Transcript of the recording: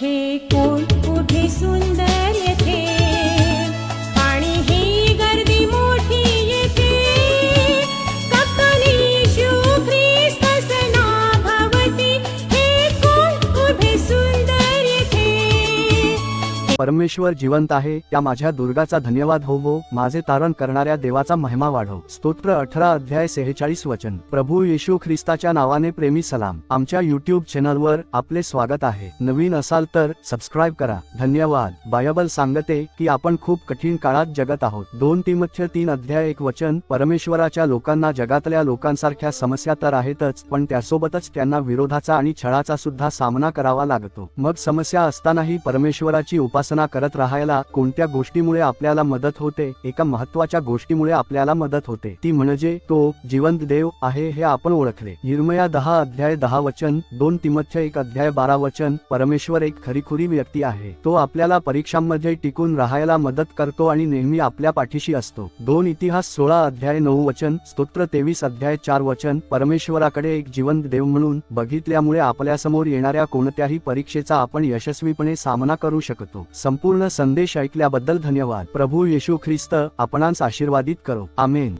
हे कोण उभे सुंदर परमेश्वर जिवंत आहे त्या माझ्या दुर्गाचा धन्यवाद हो हो माझे तारण करणाऱ्या देवाचा महिमा वाढव. स्तोत्र अठरा अध्याय सेहेचाळीस वचन. प्रभू येशू ख्रिस्ताच्या नावाने प्रेमी सलाम. आमच्या युट्यूब चॅनलवर आपले स्वागत आहे. नवीन असाल तर सबस्क्राईब करा. धन्यवाद. बायबल सांगते की आपण खूप कठीण काळात जगत आहोत. दोन तिमथ्य तीन अध्याय एक वचन. परमेश्वराच्या लोकांना जगातल्या लोकांसारख्या समस्या तर आहेतच पण त्यासोबतच त्यांना विरोधाचा आणि छळाचा सुद्धा सामना करावा लागतो. मग समस्या असतानाही परमेश्वराची उपासना करत राहायला कोणत्या गोष्टीमुळे आपल्याला मदत होते एका महत्त्वाच्या गोष्टीमुळे आपल्याला मदत होते ती म्हणजे तो जिवंत देव आहे हे आपण ओळखले. निर्मया दहा अध्याय दहा वचन दोन तिमथ्य एक अध्याय बारा वचन परमेश्वर एक खरीखुरी व्यक्ती आहे. तो आपल्याला परीक्षांमध्ये टिकून राहायला मदत करतो आणि नेहमी आपल्या पाठीशी असतो. दोन इतिहास सोळा अध्याय नऊ वचन स्तोत्र तेवीस अध्याय चार वचन परमेश्वराकडे एक जिवंत देव म्हणून बघितल्यामुळे आपल्यासमोर येणाऱ्या कोणत्याही परीक्षेचा आपण यशस्वीपणे सामना करू शकतो. संपूर्ण संदेश ऐकल्याबद्दल धन्यवाद. प्रभू येशू ख्रिस्त आपणास आशीर्वादित करो. आमेन.